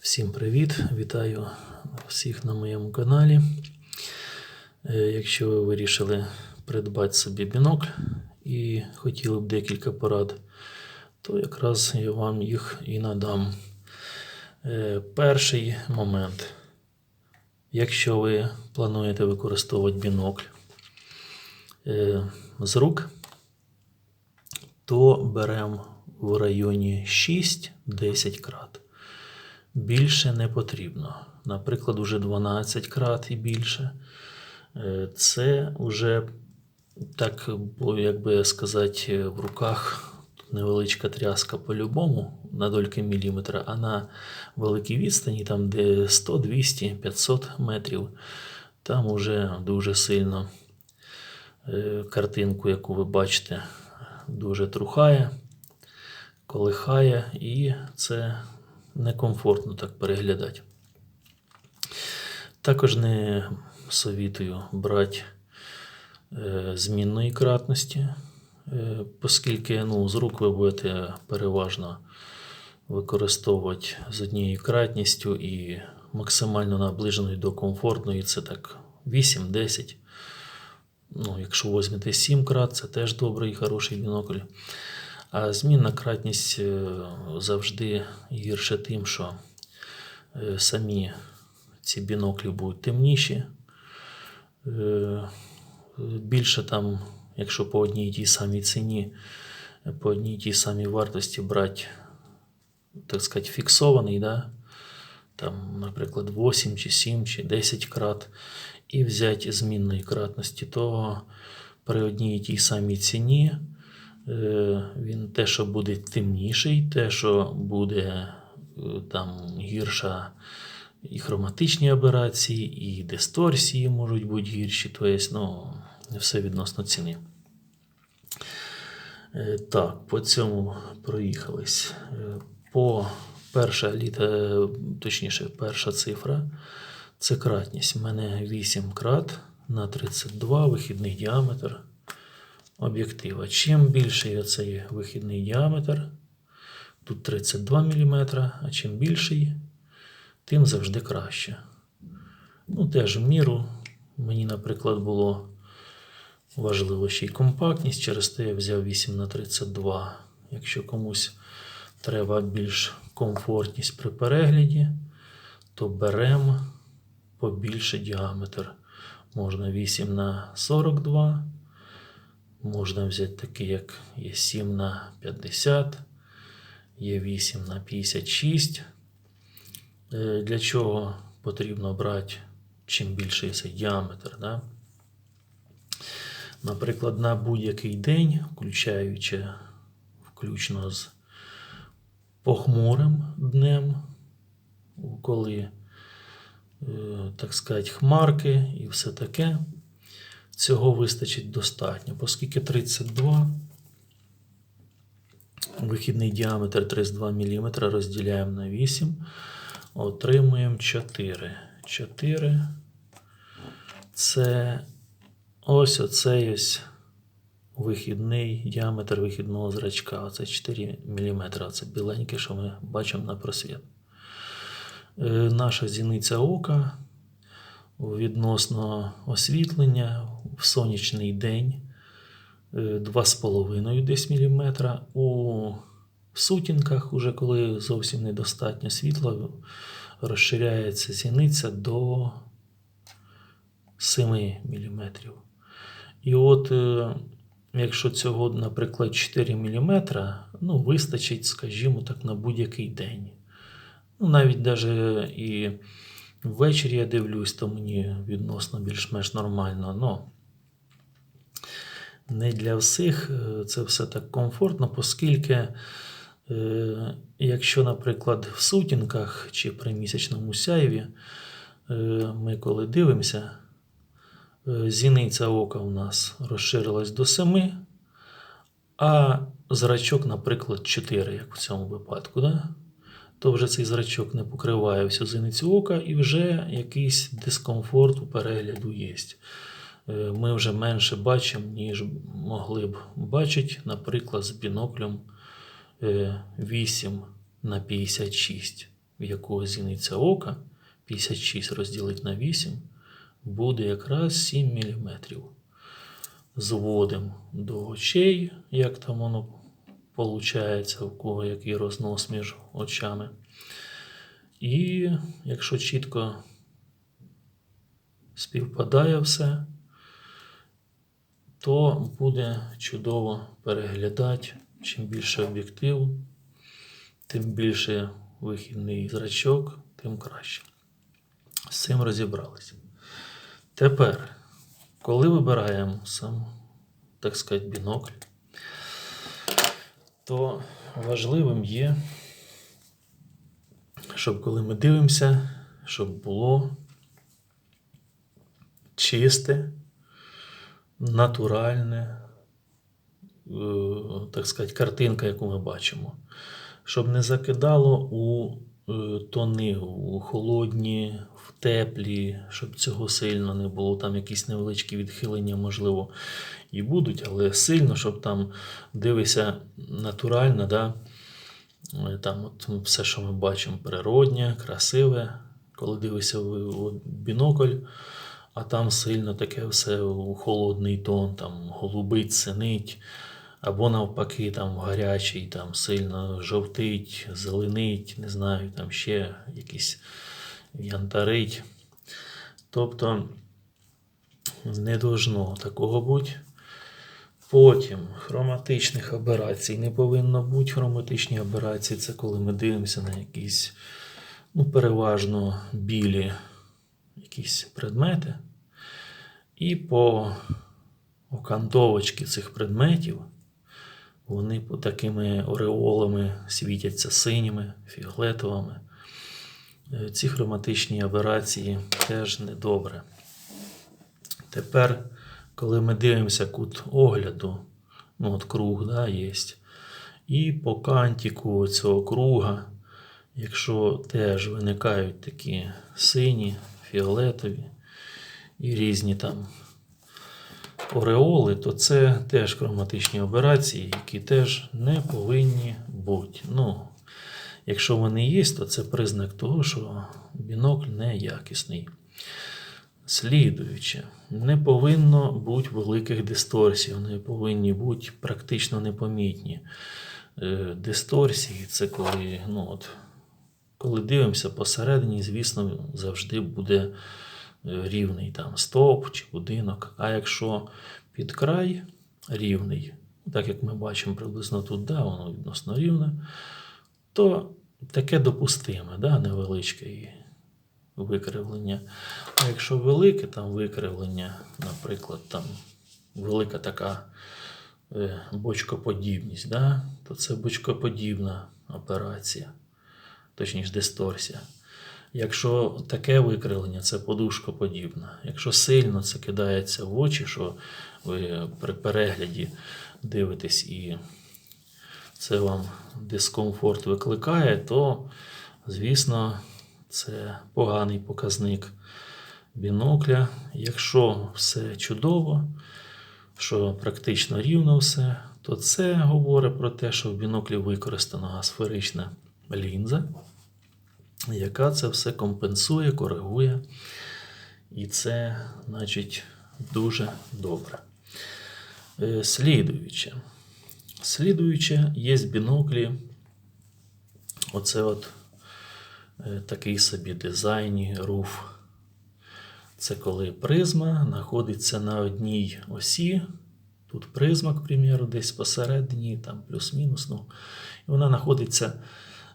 Всім привіт! Вітаю всіх на моєму каналі. Е, Якщо ви вирішили придбати собі бінокль і хотіли б декілька порад, то якраз я вам їх і надам. Е, Перший момент. Якщо ви плануєте використовувати бінокль е, з рук, то беремо в районі 6-10 крат. Більше не потрібно. Наприклад, уже 12 крат і більше. Е, Це вже так, як би сказати, в руках невеличка тряска по-любому на дольки міліметра, а на великій відстані, там де 100, 200, 500 метрів, там уже дуже сильно е, картинку, яку ви бачите, дуже трухає, колихає, і це некомфортно так переглядати. Також не совітую брати е, змінної кратності, е, оскільки ну, з рук ви будете переважно використовувати з однією кратністю і максимально наближеною до комфортної, це так 8-10. Ну, якщо візьмете 7 крат, це теж добрий і хороший бінокль. А змінна кратність е, завжди гірше тим, що е, самі ці біноклі будуть темніші. Е, Більше там, якщо по одній тій самій ціні, по одній тій самій вартості брати, так сказати, фіксований, да? там, наприклад, 8 чи 7 чи 10 крат, і взяти змінної кратності, то при одній тій самій ціні він те, що буде темніший, те, що буде е, там гірша і хроматичні аберації, і дисторсії можуть бути гірші, тобто, ну, все відносно ціни. Е, Так, по цьому проїхались. Е, По перша літа, точніше, перша цифра це кратність. У мене 8 крат на 32 вихідний діаметр об'єктива. Чим більший оцей вихідний діаметр, тут 32 мм, а чим більший, тим завжди краще. Ну, теж в міру. Мені, наприклад, було важливо ще й компактність, через те я взяв 8 на 32. Якщо комусь треба більш комфортність при перегляді, то беремо побільше діаметр. Можна 8 на 42. Можна взяти такий, як є 7 на 50, є 8 на 56. Е, Для чого потрібно брати чим більший цей діаметр? Да? Наприклад, на будь-який день, включаючи включно з похмурим днем, коли, е, так сказати, хмарки і все таке, цього вистачить достатньо, оскільки 32 вихідний діаметр 32 мм розділяємо на 8, отримуємо 4. 4 це ось оцей ось вихідний діаметр вихідного зрачка. Оце 4 мм. Це біленьке, що ми бачимо на просвіт. Е, Наша зіниця ока відносно освітлення в сонячний день е, 2,5 десь міліметра. У сутінках, уже коли зовсім недостатньо світла, розширяється зіниця до 7 мм. І от, е, якщо цього, наприклад, 4 мм, ну, вистачить, скажімо так, на будь-який день. Ну, навіть даже і ввечері я дивлюсь, то мені відносно більш-менш нормально. Но не для всіх е, це все так комфортно, оскільки, е, якщо, наприклад, в сутінках чи при місячному сяйві, е, ми коли дивимося, зіниця ока у нас розширилась до 7, а зрачок, наприклад, 4, як в цьому випадку. Да? То вже цей зрачок не покриває всю зіницю ока, і вже якийсь дискомфорт у перегляду є. Е, Ми вже менше бачимо, ніж могли б бачити, наприклад, з біноклем е, 8 на 56. в якого зіниця ока 56 розділити на 8, буде якраз 7 мм. Зводимо до очей, як там воно виходить, у кого який рознос між очами. І якщо чітко співпадає все, то буде чудово переглядати. Чим більше об'єктив, тим більше вихідний зрачок, тим краще. З цим розібралися. Тепер, коли вибираємо сам, так сказати, бінокль, то важливим є, щоб коли ми дивимося, щоб було чисте, натуральне, е, так сказати, картинка, яку ми бачимо. Щоб не закидало у е, тони, у холодні, в теплі, щоб цього сильно не було. Там якісь невеличкі відхилення, можливо, і будуть, але сильно, щоб там дивися натурально, да? Е, там от все, що ми бачимо, природнє, красиве. Коли дивишся в бінокль, а там сильно таке все у холодний тон, там голубить, синить, або навпаки, там гарячий, там сильно жовтить, зеленить, не знаю, там ще якісь янтарить. Тобто не должно такого бути. Потім хроматичних аберацій не повинно бути. Хроматичні аберації це коли ми дивимося на якісь, ну, переважно білі якісь предмети. І по окантовочці цих предметів вони такими ореолами світяться синіми, фіолетовими. Е, Ці хроматичні аберації теж недобре. Тепер, коли ми дивимося кут огляду, ну от круг да, є, і по кантику цього круга, якщо теж виникають такі сині, фіолетові і різні там ореоли, то це теж хроматичні операції, які теж не повинні бути. Ну, якщо вони є, то це признак того, що бінокль неякісний. Слідуюче, не повинно бути великих дисторсій, вони повинні бути практично непомітні. Е, Дисторсії це коли, ну от, коли дивимося посередині, звісно, завжди буде рівний там стовп чи будинок. А якщо під край рівний, так як ми бачимо приблизно тут, да, воно відносно рівне, то таке допустиме, да, невеличке і викривлення. А якщо велике там викривлення, наприклад, там велика така е, бочкоподібність, да, то це бочкоподібна операція, точніше дисторсія. Якщо таке викривлення, це подушкоподібна. Якщо сильно це кидається в очі, що ви при перегляді дивитесь і це вам дискомфорт викликає, то, звісно, це поганий показник бінокля. Якщо все чудово, що практично рівно все, то це говорить про те, що в біноклі використана сферична лінза, яка це все компенсує, коригує. І це, значить, дуже добре. Е, Слідуюче. Слідуюче, є біноклі. Оце от е, такий собі дизайн руф. Це коли призма знаходиться на одній осі. Тут призма, к примеру, десь посередині, там плюс-мінус. Ну, і вона знаходиться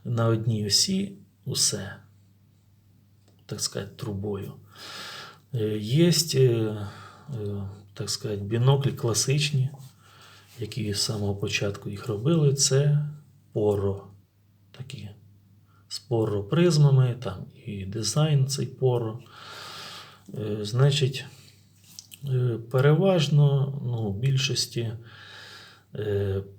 на одній осі усе, так сказати, трубою. Е, Є, так сказати, біноклі класичні, які з самого початку їх робили, це поро. Такі з поро-призмами, там і дизайн цей поро. Е, Значить, е, переважно ну, в більшості е,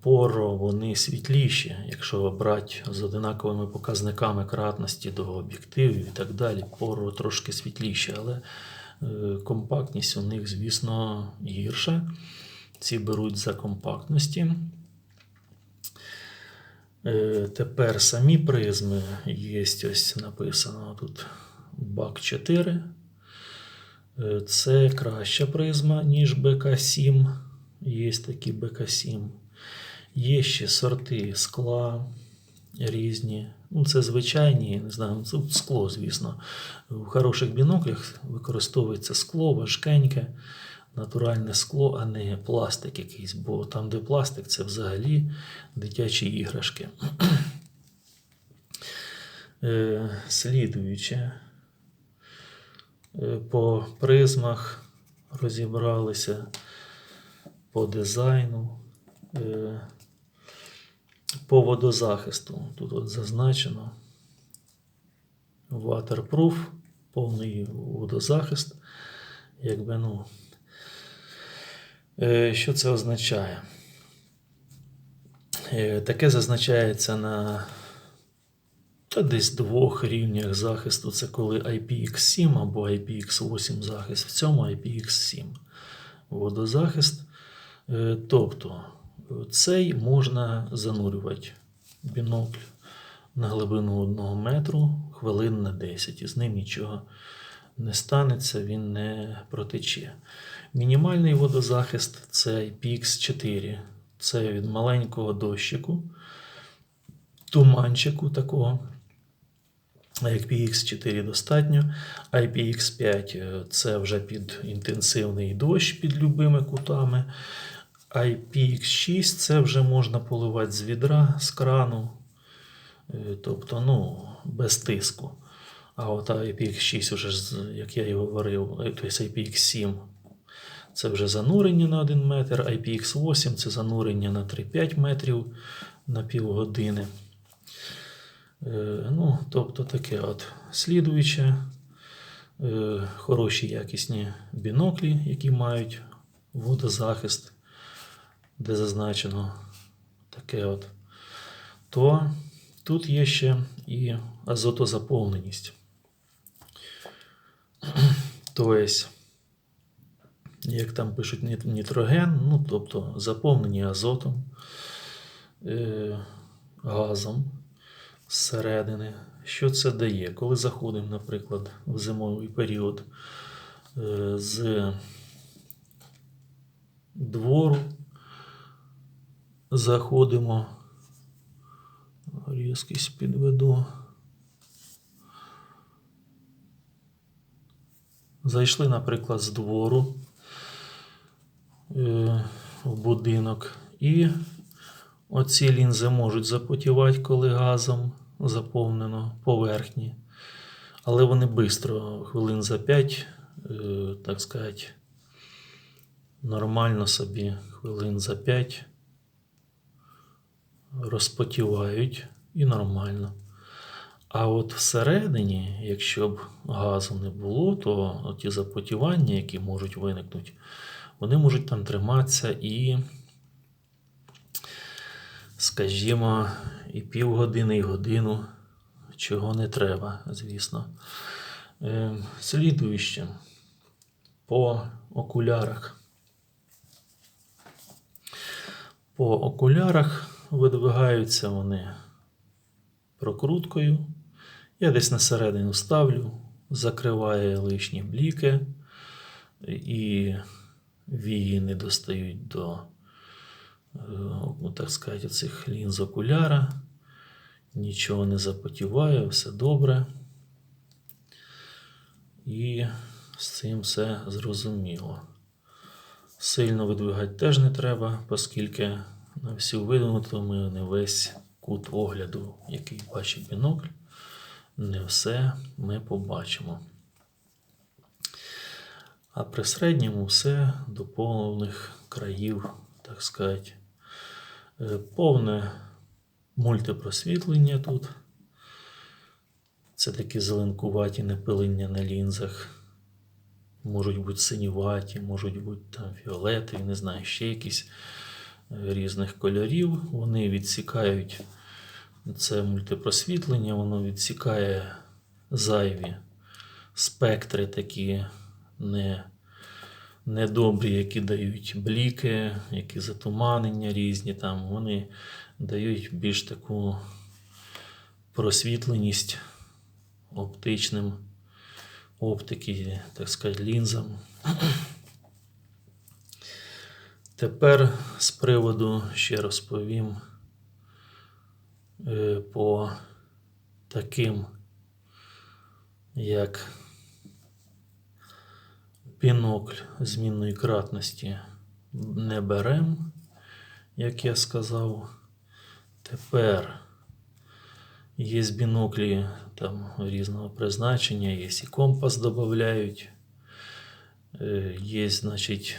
поро вони світліші, якщо брати з одинаковими показниками кратності до об'єктивів і так далі, поро трошки світліші, але е, компактність у них, звісно, гірша. Ці беруть за компактності. Е, Тепер самі призми є ось написано тут бак 4. Е, Це краща призма, ніж БК7. Є такі БК7. Є ще сорти скла різні. Ну, це звичайні, не знаю, це скло, звісно. В хороших біноклях використовується скло, важкеньке, натуральне скло, а не пластик якийсь. Бо там, де пластик, це взагалі дитячі іграшки. Е, Слідуюче. Е, По призмах розібралися по дизайну, е, по водозахисту. Тут от зазначено waterproof, повний водозахист. Якби, ну, Е, що це означає? Е, Таке зазначається на та десь двох рівнях захисту. Це коли IPX7 або IPX8 захист. В цьому IPX7 водозахист. Е, Тобто цей можна занурювати бінокль на глибину 1 метру хвилин на 10. І з ним нічого не станеться, він не протече. Мінімальний водозахист це IPX4. Це від маленького дощику, туманчику такого. IPX4 достатньо. IPX5 е, це вже під інтенсивний дощ під любими кутами. IPX6 це вже можна поливати з відра, з крану, е, тобто ну, без тиску. А от IPX6, вже, як я і говорив, е, тобто IPX7 це вже занурення на 1 метр, IPX8 це занурення на 3-5 метрів на півгодини. Е, Ну, тобто таке от слідуюче, е, хороші якісні біноклі, які мають водозахист, де зазначено таке от, то тут є ще і азотозаповненість. Тобто, як там пишуть нітроген, ну, тобто заповнені азотом, е, газом зсередини. Що це дає? Коли заходимо, наприклад, в зимовий період е, з двору, заходимо, різкість підведу. Зайшли, наприклад, з двору е, в будинок, і оці лінзи можуть запотівати, коли газом заповнено поверхні. Але вони швидко, хвилин за 5, е, так сказати, нормально собі хвилин за 5 розпотівають і нормально. А от всередині, якщо б газу не було, то ті запотівання, які можуть виникнути, вони можуть там триматися і, скажімо, і півгодини, і годину, чого не треба, звісно. Е, Слідуюче по окулярах. По окулярах видвигаються вони прокруткою. Я десь на середину ставлю, закриває лишні бліки, і вії не достають до, е, ну, так сказати, цих лінз окуляра. Нічого не запотіває, все добре. І з цим все зрозуміло. Сильно видвигати теж не треба, оскільки на всю ми не весь кут огляду, який бачить бінокль, не все ми побачимо. А при середньому все до повних країв, так сказати. Е, Повне мультипросвітлення тут. Це такі зеленкуваті напилення на лінзах. Можуть бути синюваті, можуть бути там фіолетові, не знаю, ще якісь різних кольорів. Вони відсікають це мультипросвітлення, воно відсікає зайві спектри такі не, недобрі, які дають бліки, які затуманення різні. Там, Вони дають більш таку просвітленість оптичним оптики, так сказати, лінзам. Тепер з приводу ще розповім е, по таким, як бінокль змінної кратності не берем, як я сказав. Тепер є біноклі там різного призначення, є і компас додають. Е, Є, значить,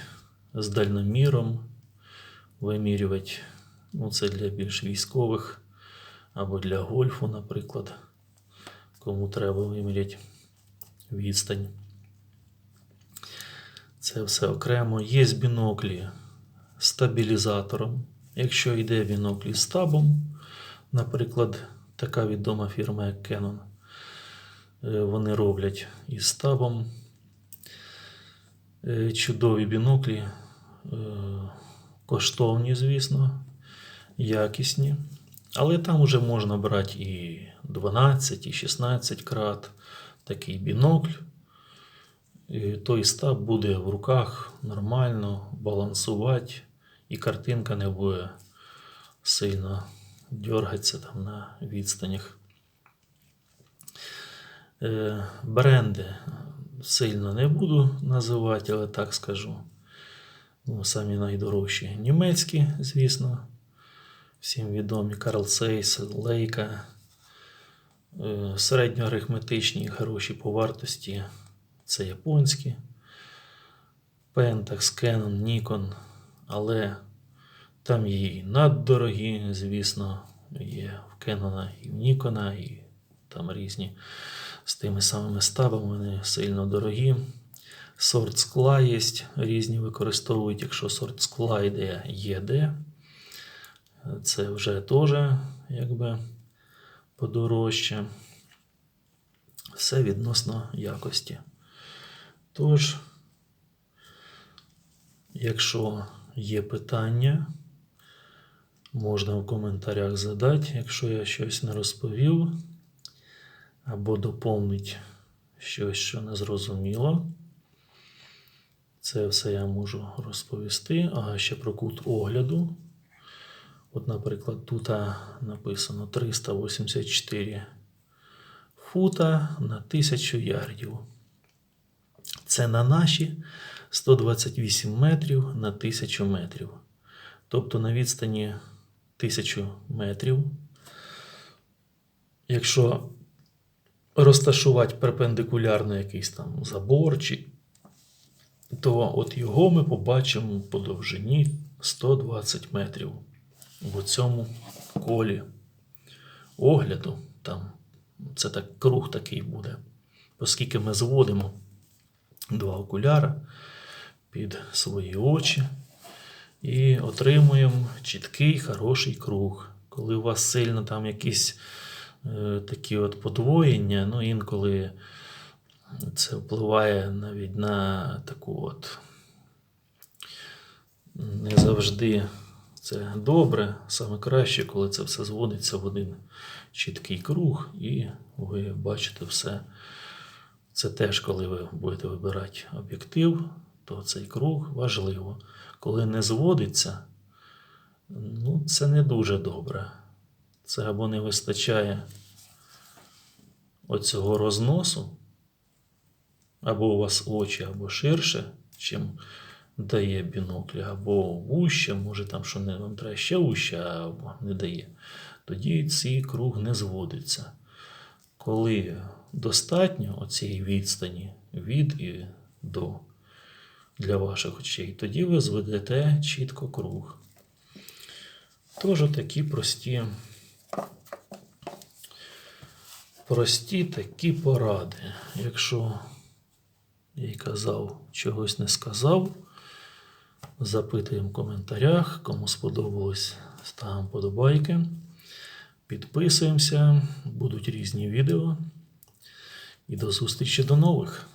з дальноміром вимірювати. Ну, це для більш військових або для гольфу, наприклад, кому треба виміряти відстань. Це все окремо. Є біноклі з стабілізатором. Якщо йде бінокль з табом, наприклад, така відома фірма, як Canon, е, вони роблять із табом Е, чудові біноклі, коштовні, звісно, якісні. Але там вже можна брати і 12, і 16 крат такий бінокль. І той стаб буде в руках нормально балансувати, і картинка не буде сильно дергатися там на відстанях. Е, Бренди сильно не буду називати, але так скажу. Ну, самі найдорожчі. Німецькі, звісно. Всім відомі Карл Сейс, Лейка. Е, Середньоарифметичні, хороші по вартості. Це японські. Pentax, Canon, Nikon. Але там є і наддорогі, звісно, є в Canon і в Nikon, і там різні з тими самими стабами, вони сильно дорогі. Сорт скла є, різні використовують, якщо сорт скла йде ЄД, це вже теж якби подорожче. Все відносно якості. Тож, якщо є питання, можна в коментарях задати, якщо я щось не розповів або доповнить щось, що не зрозуміло. Це все я можу розповісти. А ще про кут огляду. От, наприклад, тут написано 384 фута на 1000 ярдів. Це на наші 128 метрів на 1000 метрів. Тобто на відстані 1000 метрів. Якщо розташувати перпендикулярно якийсь там забор, чи, то от його ми побачимо по довжині 120 метрів в цьому колі огляду. Там це так круг такий буде. Оскільки ми зводимо два окуляри під свої очі і отримуємо чіткий хороший круг. Коли у вас сильно там якісь е, такі от подвоєння, ну інколи це впливає навіть на таку от не завжди це добре. Саме краще, коли це все зводиться в один чіткий круг, і ви бачите все. Це теж, коли ви будете вибирати об'єктив, то цей круг важливо. Коли не зводиться, ну, це не дуже добре. Це або не вистачає оцього розносу, або у вас очі, або ширше, чим дає бінокль, або вуще, може там що не вам треба ще вуще, або не дає. Тоді цей круг не зводиться. Коли достатньо оцієї відстані від і до для ваших очей, тоді ви зведете чітко круг. Тож такі прості, прості такі поради. Якщо я й казав, чогось не сказав, запитуємо в коментарях. Кому сподобалось, ставимо подобайки. Підписуємося, будуть різні відео. І до зустрічі до нових.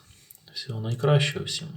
Всього найкращого всім.